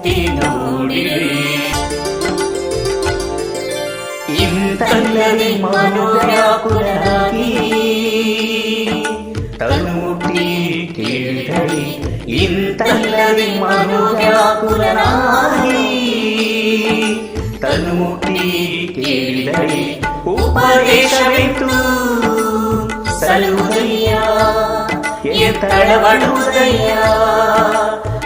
ನೋಡಿರಿ ಇಂತಲ್ಲದೆ ಮನೋವ್ಯಾಕುಲರಾಗಿ ತನ್ನುಟಿ ಕೇಳಿದಳಿ ಇಂತಲ್ಲದೆ ಮನೋವ್ಯಾಕುಲರಾಗಿ ತನ್ನುಟಿ ಕೇಳಿದಳಿ ಉಪದೇಶವಿತ್ತು ಸಲುದಯ್ಯ ಎತ್ತಳವಡುವುದಯ್ಯ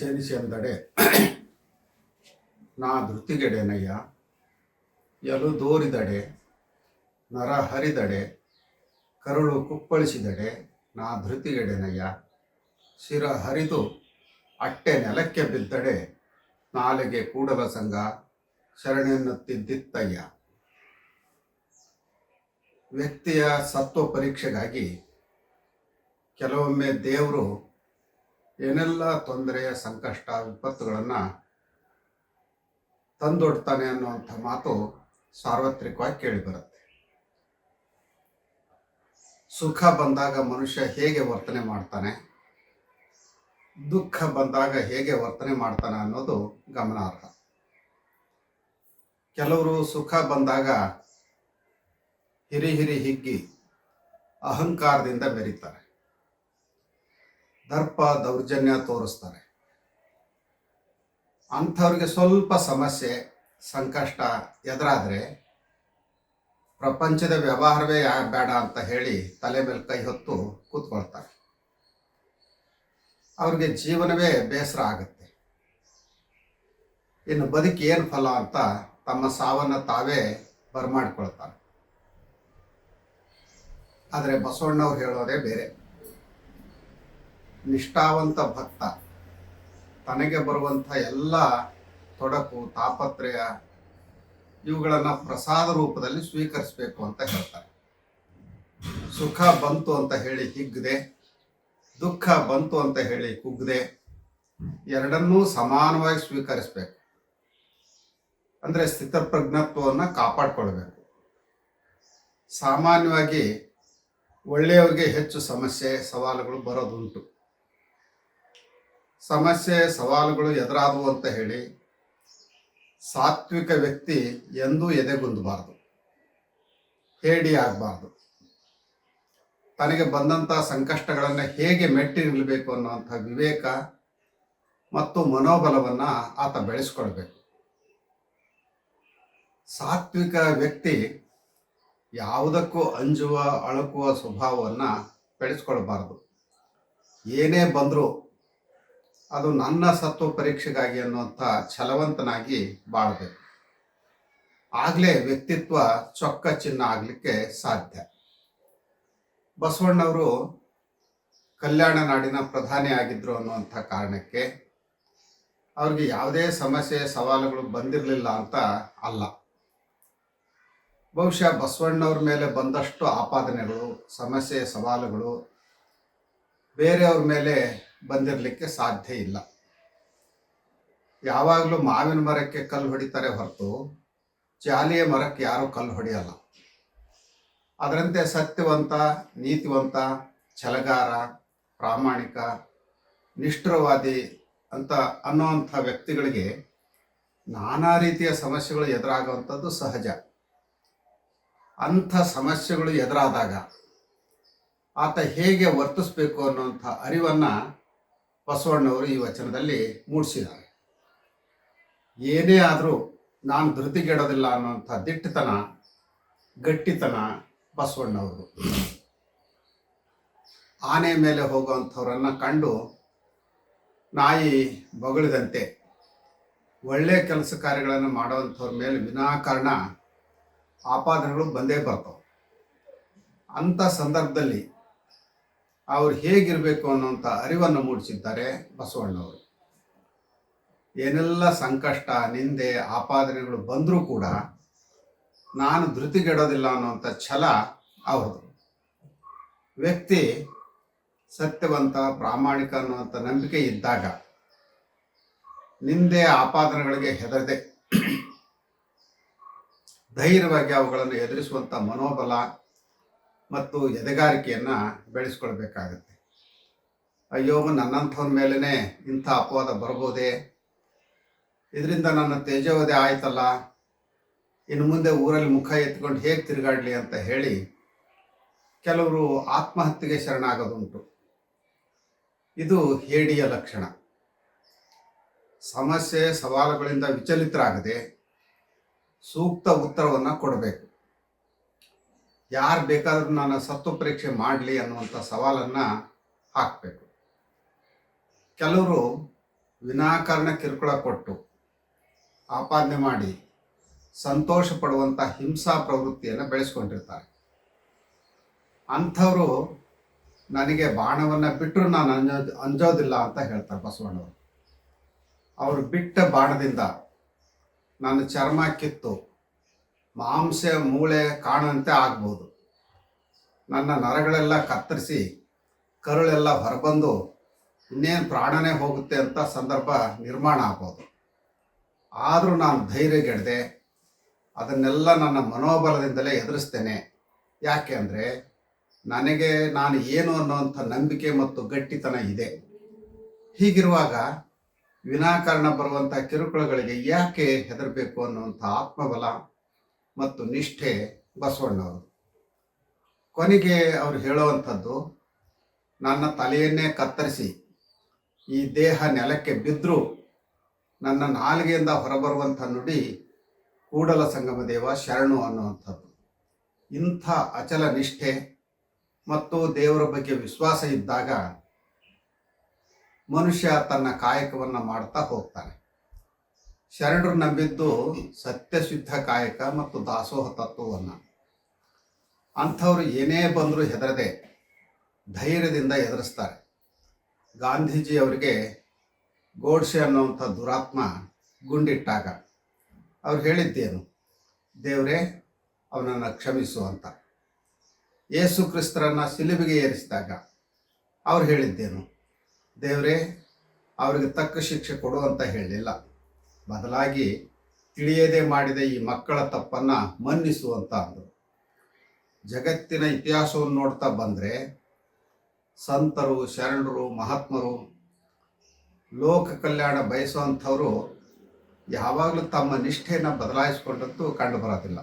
ಎನಿಸೆನಿಸಿ ಎಂದಡೆ ನಾ ಧೃತಿಗೆಡೆನಯ್ಯ ಎಲು ದೋರಿದಡೆ, ನರ ಹರಿದಡೆ, ಕರುಳು ಕುಪ್ಪಳಿಸಿದಡೆ, ನಾ ಧೃತಿಗೆಡೆನಯ್ಯ, ಶಿರ ಹರಿದು ಅಟ್ಟೆ ನೆಲಕ್ಕೆ ಬಿದ್ದಡೆ, ನಾಲೆಗೆ ಕೂಡಲ ಸಂಘ ಶರಣೆನ್ನುತ್ತಿದ್ದಿತ್ತಯ್ಯ. ವ್ಯಕ್ತಿಯ ಸತ್ವ ಪರೀಕ್ಷೆಗಾಗಿ ಕೆಲವೊಮ್ಮೆ ದೇವರು ಏನೆಲ್ಲ ತೊಂದರೆಯ ಸಂಕಷ್ಟ, ವಿಪತ್ತುಗಳನ್ನು ತಂದೊಡ್ತಾನೆ ಅನ್ನುವಂಥ ಮಾತು ಸಾರ್ವತ್ರಿಕವಾಗಿ ಕೇಳಿಬರುತ್ತೆ. ಸುಖ ಬಂದಾಗ ಮನುಷ್ಯ ಹೇಗೆ ವರ್ತನೆ ಮಾಡ್ತಾನೆ? ದುಃಖ ಬಂದಾಗ ಹೇಗೆ ವರ್ತನೆ ಮಾಡ್ತಾನೆ ಅನ್ನೋದು ಗಮನಾರ್ಹ. ಕೆಲವರು ಸುಖ ಬಂದಾಗ ಹಿರಿ ಹಿರಿ ಹಿಗ್ಗಿ ಅಹಂಕಾರದಿಂದ ಮೆರೀತಾರೆ. ದರ್ಪ ದೌರ್ಜನ್ಯ ತೋರಿಸ್ತಾರೆ. ಅಂಥವ್ರಿಗೆ ಸ್ವಲ್ಪ ಸಮಸ್ಯೆ, ಸಂಕಷ್ಟ ಎದುರಾದರೆ ಪ್ರಪಂಚದ ವ್ಯವಹಾರವೇ ಬೇಡ ಅಂತ ಹೇಳಿ ತಲೆ ಮೇಲೆ ಕೈ ಹೊತ್ತು ಕೂತ್ಕೊಳ್ತಾರೆ. ಅವ್ರಿಗೆ ಜೀವನವೇ ಬೇಸರ ಆಗುತ್ತೆ. ಇನ್ನು ಬದುಕಿ ಏನು ಫಲ ಅಂತ ತಮ್ಮ ಸಾವನ್ನು ತಾವೇ ಬರಮಾಡ್ಕೊಳ್ತಾರೆ. ಆದರೆ ಬಸವಣ್ಣವ್ರು ಹೇಳೋದೇ ಬೇರೆ. ನಿಷ್ಠಾವಂತ ಭಕ್ತ. ತನಗೆ ಬರುವಂಥ ಎಲ್ಲ ತೊಡಕು, ತಾಪತ್ರಯ ಇವುಗಳನ್ನು ಪ್ರಸಾದ ರೂಪದಲ್ಲಿ ಸ್ವೀಕರಿಸಬೇಕು ಅಂತ ಹೇಳ್ತಾರೆ. ಸುಖ ಬಂತು ಅಂತ ಹೇಳಿ ಹಿಗ್ಗದೆ ದುಃಖ ಬಂತು ಅಂತ ಹೇಳಿ ಕುಗ್ಗದೆ ಎರಡನ್ನೂ ಸಮಾನವಾಗಿ ಸ್ವೀಕರಿಸಬೇಕು. ಅಂದರೆ ಸ್ಥಿತಪ್ರಜ್ಞತ್ವವನ್ನು ಕಾಪಾಡಿಕೊಳ್ಬೇಕು. ಸಾಮಾನ್ಯವಾಗಿ ಒಳ್ಳೆಯವರಿಗೆ ಹೆಚ್ಚು ಸಮಸ್ಯೆ, ಸವಾಲುಗಳು ಬರೋದುಂಟು. ಸಮಸ್ಯೆ, ಸವಾಲುಗಳು ಎದುರಾದವು ಅಂತ ಹೇಳಿ ಸಾತ್ವಿಕ ವ್ಯಕ್ತಿ ಎಂದೂ ಎದೆಗುಂದಬಾರ್ದು. ಹೇಡಿ ಆಗಬಾರ್ದು. ತನಗೆ ಬಂದಂಥ ಸಂಕಷ್ಟಗಳನ್ನು ಹೇಗೆ ಮೆಟ್ಟಿ ನಿಲ್ಲಬೇಕು ಅನ್ನುವಂಥ ವಿವೇಕ ಮತ್ತು ಮನೋಬಲವನ್ನು ಆತ ಬೆಳೆಸ್ಕೊಳ್ಬೇಕು. ಸಾತ್ವಿಕ ವ್ಯಕ್ತಿ ಯಾವುದಕ್ಕೂ ಅಂಜುವ, ಅಳುಕುವ ಸ್ವಭಾವವನ್ನು ಬೆಳೆಸ್ಕೊಳ್ಬಾರ್ದು. ಏನೇ ಬಂದರೂ ಅದು ನನ್ನ ಸತ್ವ ಪರೀಕ್ಷೆಗಾಗಿ ಅನ್ನುವಂಥ ಛಲವಂತನಾಗಿ ಬಾಳಬೇಕು. ಆಗಲೇ ವ್ಯಕ್ತಿತ್ವ ಚೊಕ್ಕ ಚಿನ್ನ ಆಗಲಿಕ್ಕೆ ಸಾಧ್ಯ. ಬಸವಣ್ಣವರು ಕಲ್ಯಾಣ ನಾಡಿನ ಪ್ರಧಾನಿ ಆಗಿದ್ರು ಅನ್ನುವಂಥ ಕಾರಣಕ್ಕೆ ಅವ್ರಿಗೆ ಯಾವುದೇ ಸಮಸ್ಯೆ, ಸವಾಲುಗಳು ಬಂದಿರಲಿಲ್ಲ ಅಂತ ಅಲ್ಲ. ಬಹುಶಃ ಬಸವಣ್ಣವ್ರ ಮೇಲೆ ಬಂದಷ್ಟು ಆಪಾದನೆಗಳು, ಸಮಸ್ಯೆ, ಸವಾಲುಗಳು ಬೇರೆಯವ್ರ ಮೇಲೆ ಬಂದಿರಲಿಕ್ಕೆ ಸಾಧ್ಯ ಇಲ್ಲ. ಯಾವಾಗಲೂ ಮಾವಿನ ಮರಕ್ಕೆ ಕಲ್ಲು ಹೊಡಿತಾರೆ ಹೊರತು ಜಾಲಿಯ ಮರಕ್ಕೆ ಯಾರೂ ಕಲ್ಲು ಹೊಡೆಯಲ್ಲ. ಅದರಂತೆ ಸತ್ಯವಂತ, ನೀತಿವಂತ, ಛಲಗಾರ, ಪ್ರಾಮಾಣಿಕ, ನಿಷ್ಠುರವಾದಿ ಅಂತ ಅನ್ನುವಂಥ ವ್ಯಕ್ತಿಗಳಿಗೆ ನಾನಾ ರೀತಿಯ ಸಮಸ್ಯೆಗಳು ಎದುರಾಗುವಂಥದ್ದು ಸಹಜ. ಅಂಥ ಸಮಸ್ಯೆಗಳು ಎದುರಾದಾಗ ಆತ ಹೇಗೆ ವರ್ತಿಸಬೇಕು ಅನ್ನುವಂಥ ಅರಿವನ್ನು ಬಸವಣ್ಣವರು ಈ ವಚನದಲ್ಲಿ ಮೂಡಿಸಿದ್ದಾರೆ. ಏನೇ ಆದರೂ ನಾನು ಧೃತಿಗೆಡೋದಿಲ್ಲ ಅನ್ನುವಂಥ ದಿಟ್ಟತನ, ಗಟ್ಟಿತನ ಬಸವಣ್ಣವರು ಆನೆ ಮೇಲೆ ಹೋಗುವಂಥವ್ರನ್ನ ಕಂಡು ನಾಯಿ ಬೊಗಳಿದಂತೆ ಒಳ್ಳೆಯ ಕೆಲಸ ಕಾರ್ಯಗಳನ್ನು ಮಾಡುವಂಥವ್ರ ಮೇಲೆ ವಿನಾಕಾರಣ ಆಪಾದನೆಗಳು ಬಂದೇ ಬರ್ತವೆ. ಅಂಥ ಸಂದರ್ಭದಲ್ಲಿ ಅವ್ರು ಹೇಗಿರಬೇಕು ಅನ್ನುವಂಥ ಅರಿವನ್ನು ಮೂಡಿಸಿದ್ದಾರೆ ಬಸವಣ್ಣವರು. ಏನೆಲ್ಲ ಸಂಕಷ್ಟ, ನಿಂದೆ, ಆಪಾದನೆಗಳು ಬಂದರೂ ಕೂಡ ನಾನು ಧೃತಿಗೆಡೋದಿಲ್ಲ ಅನ್ನುವಂಥ ಛಲ ಅವ್ರದ್ದು. ವ್ಯಕ್ತಿ ಸತ್ಯವಂತ, ಪ್ರಾಮಾಣಿಕ ಅನ್ನುವಂಥ ನಂಬಿಕೆ ಇದ್ದಾಗ ನಿಂದೆ, ಆಪಾದನೆಗಳಿಗೆ ಹೆದರದೆ, ಧೈರ್ಯವಾಗಿ ಅವುಗಳನ್ನು ಎದುರಿಸುವಂಥ ಮನೋಬಲ ಮತ್ತು ಎದೆಗಾರಿಕೆಯನ್ನು ಬೆಳೆಸ್ಕೊಳ್ಬೇಕಾಗತ್ತೆ. ಅಯ್ಯೋ, ನನ್ನಂಥವ್ರ ಮೇಲೇ ಇಂಥ ಅಪವಾದ ಬರ್ಬೋದೇ? ಇದರಿಂದ ನನ್ನ ತೇಜೋವಧೆ ಆಯ್ತಲ್ಲ? ಇನ್ನು ಮುಂದೆ ಊರಲ್ಲಿ ಮುಖ ಎತ್ಕೊಂಡು ಹೇಗೆ ತಿರುಗಾಡಲಿ ಅಂತ ಹೇಳಿ ಕೆಲವರು ಆತ್ಮಹತ್ಯೆಗೆ ಶರಣಾಗೋದುಂಟು. ಇದು ಹೇಡಿಯ ಲಕ್ಷಣ. ಸಮಸ್ಯೆ, ಸವಾಲುಗಳಿಂದ ವಿಚಲಿತರಾಗದೆ ಸೂಕ್ತ ಉತ್ತರವನ್ನು ಕೊಡಬೇಕು. ಯಾರು ಬೇಕಾದರೂ ನಾನು ಸತ್ತು ಪರೀಕ್ಷೆ ಮಾಡಲಿ ಅನ್ನುವಂಥ ಸವಾಲನ್ನು ಹಾಕಬೇಕು. ಕೆಲವರು ವಿನಾಕಾರಣ ಕಿರುಕುಳ ಕೊಟ್ಟು ಆಪಾದನೆ ಮಾಡಿ ಸಂತೋಷ ಪಡುವಂಥ ಹಿಂಸಾ ಪ್ರವೃತ್ತಿಯನ್ನು ಬೆಳೆಸ್ಕೊಂಡಿರ್ತಾರೆ. ಅಂಥವರು ನನಗೆ ಬಾಣವನ್ನು ಬಿಟ್ಟರು ನಾನು ಅಂಜೋದು ಅಂಜೋದಿಲ್ಲ ಅಂತ ಹೇಳ್ತಾರೆ ಬಸವಣ್ಣವರು. ಅವರು ಬಿಟ್ಟ ಬಾಣದಿಂದ ನನ್ನ ಚರ್ಮ ಕಿತ್ತು ಮಾಂಸ ಮೂಳೆ ಕಾಣಂತೆ ಆಗ್ಬೋದು. ನನ್ನ ನರಗಳೆಲ್ಲ ಕತ್ತರಿಸಿ ಕರುಳೆಲ್ಲ ಹೊರಬಂದು ಇನ್ನೇನು ಪ್ರಾಣನೇ ಹೋಗುತ್ತೆ ಅಂತ ಸಂದರ್ಭ ನಿರ್ಮಾಣ ಆಗ್ಬೋದು. ಆದರೂ ನಾನು ಧೈರ್ಯಗೆಡದೆ ಅದನ್ನೆಲ್ಲ ನನ್ನ ಮನೋಬಲದಿಂದಲೇ ಎದುರಿಸ್ತೇನೆ. ಯಾಕೆ ಅಂದರೆ ನನಗೆ ನಾನು ಏನು ಅನ್ನುವಂಥ ನಂಬಿಕೆ ಮತ್ತು ಗಟ್ಟಿತನ ಇದೆ. ಹೀಗಿರುವಾಗ ವಿನಾಕಾರಣ ಬರುವಂಥ ಕಿರುಕುಳಗಳಿಗೆ ಯಾಕೆ ಹೆದರಬೇಕು ಅನ್ನುವಂಥ ಆತ್ಮಬಲ ಮತ್ತು ನಿಷ್ಠೆ ಬಸವಣ್ಣವರು. ಕೊನೆಗೆ ಅವರು ಹೇಳುವಂಥದ್ದು, ನನ್ನ ತಲೆಯನ್ನೇ ಕತ್ತರಿಸಿ, ಈ ದೇಹ ನೆಲಕ್ಕೆ ಬಿದ್ದರೂ ನನ್ನ ನಾಲಿಗೆಯಿಂದ ಹೊರಬರುವಂಥ ನುಡಿ ಕೂಡಲ ಸಂಗಮ ದೇವ ಶರಣು ಅನ್ನುವಂಥದ್ದು. ಇಂಥ ಅಚಲ ನಿಷ್ಠೆ ಮತ್ತು ದೇವರ ಬಗ್ಗೆ ವಿಶ್ವಾಸ ಇದ್ದಾಗ ಮನುಷ್ಯ ತನ್ನ ಕಾಯಕವನ್ನು ಮಾಡ್ತಾ ಹೋಗ್ತಾನೆ. ಶರಣರು ನಂಬಿದ್ದು ಸತ್ಯಶುದ್ಧ ಕಾಯಕ ಮತ್ತು ದಾಸೋಹ ತತ್ವವನ್ನು. ಅಂಥವ್ರು ಏನೇ ಬಂದರೂ ಹೆದರದೆ ಧೈರ್ಯದಿಂದ ಎದುರಿಸ್ತಾರೆ ಗಾಂಧೀಜಿಯವರಿಗೆ ಗೋಡ್ಸೆ ಅನ್ನುವಂಥ ದುರಾತ್ಮ ಗುಂಡಿಟ್ಟಾಗ ಅವ್ರು ಹೇಳಿದ್ದೇನು, ದೇವರೇ, ಅವನನ್ನು ಕ್ಷಮಿಸು ಅಂತ. ಯೇಸು ಕ್ರಿಸ್ತರನ್ನು ಸಿಲುಬಿಗೆ ಏರಿಸಿದಾಗ ಅವ್ರು ಹೇಳಿದ್ದೇನು, ದೇವರೇ, ಅವರಿಗೆ ತಕ್ಕ ಶಿಕ್ಷೆ ಕೊಡು ಅಂತ ಹೇಳಲಿಲ್ಲ. ಬದಲಾಗಿ ತಿಳಿಯದೆ ಮಾಡಿದ ಈ ಮಕ್ಕಳ ತಪ್ಪನ್ನು ಮನ್ನಿಸು ಅಂತ ಅಂದರು. ಜಗತ್ತಿನ ಇತಿಹಾಸವನ್ನು ನೋಡ್ತಾ ಬಂದರೆ ಸಂತರು, ಶರಣರು, ಮಹಾತ್ಮರು, ಲೋಕ ಕಲ್ಯಾಣ ಬಯಸುವಂಥವರು ಯಾವಾಗಲೂ ತಮ್ಮ ನಿಷ್ಠೆಯನ್ನು ಬದಲಾಯಿಸಿಕೊಂಡಂತೂ ಕಂಡು ಬರೋದಿಲ್ಲ.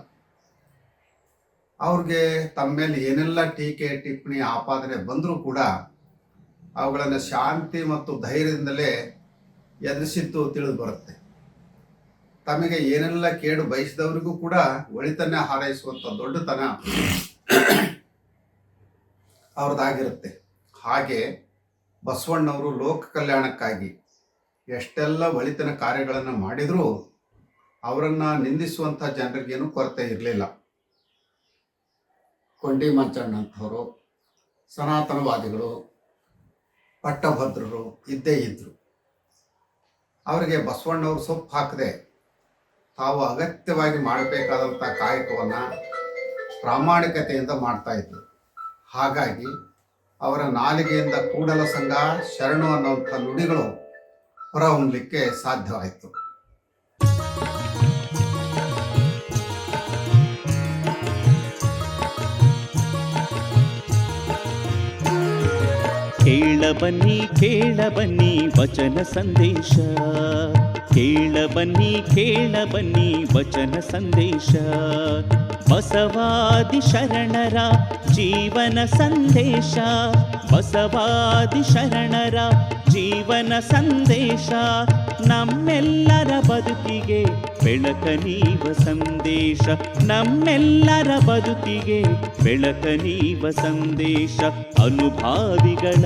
ಅವ್ರಿಗೆ ತಮ್ಮ ಮೇಲೆ ಏನೆಲ್ಲ ಟೀಕೆ, ಟಿಪ್ಪಣಿ, ಆಪಾದನೆ ಬಂದರೂ ಕೂಡ ಅವುಗಳನ್ನು ಶಾಂತಿ ಮತ್ತು ಧೈರ್ಯದಿಂದಲೇ ಎದುರಿಸಿದ್ದು ತಿಳಿದು ಬರುತ್ತೆ. ತಮಗೆ ಏನೆಲ್ಲ ಕೇಡು ಬಯಸಿದವರಿಗೂ ಕೂಡ ಒಳಿತನ್ನೇ ಹಾರೈಸುವಂಥ ದೊಡ್ಡತನ ಅವ್ರದ್ದಾಗಿರುತ್ತೆ. ಹಾಗೆ ಬಸವಣ್ಣವರು ಲೋಕ ಕಲ್ಯಾಣಕ್ಕಾಗಿ ಎಷ್ಟೆಲ್ಲ ಒಳಿತನ ಕಾರ್ಯಗಳನ್ನು ಮಾಡಿದರೂ ಅವರನ್ನು ನಿಂದಿಸುವಂಥ ಜನರಿಗೇನು ಕೊರತೆ ಇರಲಿಲ್ಲ. ಕೊಂಡಿ ಮಂಚಣ್ಣಂಥವರು, ಸನಾತನವಾದಿಗಳು, ಪಟ್ಟಭದ್ರರು ಇದ್ದೇ ಇದ್ದರು ಅವರಿಗೆ ಬಸವಣ್ಣವರು ಸೊಪ್ಪು ಹಾಕದೆ ತಾವು ಅಗತ್ಯವಾಗಿ ಮಾಡಬೇಕಾದಂಥ ಕಾಯಕವನ್ನು ಪ್ರಾಮಾಣಿಕತೆಯಿಂದ ಮಾಡ್ತಾ ಇದ್ರು ಹಾಗಾಗಿ ಅವರ ನಾಲಿಗೆಯಿಂದ ಕೂಡಲ ಸಂಘ ಶರಣು ಅನ್ನುವಂಥ ನುಡಿಗಳು ಹೊರಹೊಮ್ಮಲಿಕ್ಕೆ ಸಾಧ್ಯವಾಯಿತು. ಕೇಳ ಬನ್ನಿ, ಕೇಳ ವಚನ ಸಂದೇಶ. ಕೇಳ ಬನ್ನಿ ಕೇಳ ಬನ್ನಿ ವಚನ ಸಂದೇಶ. ಬಸವಾದಿ ಶರಣರ ಜೀವನ ಸಂದೇಶ. ಬಸವಾದಿ ಶರಣರ ಜೀವನ ಸಂದೇಶ. ನಮ್ಮೆಲ್ಲರ ಬದುಕಿಗೆ ಬೆಳಕ ನೀವ ಸಂದೇಶ. ನಮ್ಮೆಲ್ಲರ ಬದುಕಿಗೆ ಬೆಳಕ ನೀವ ಸಂದೇಶ. ಅನುಭಾವಿಗಳ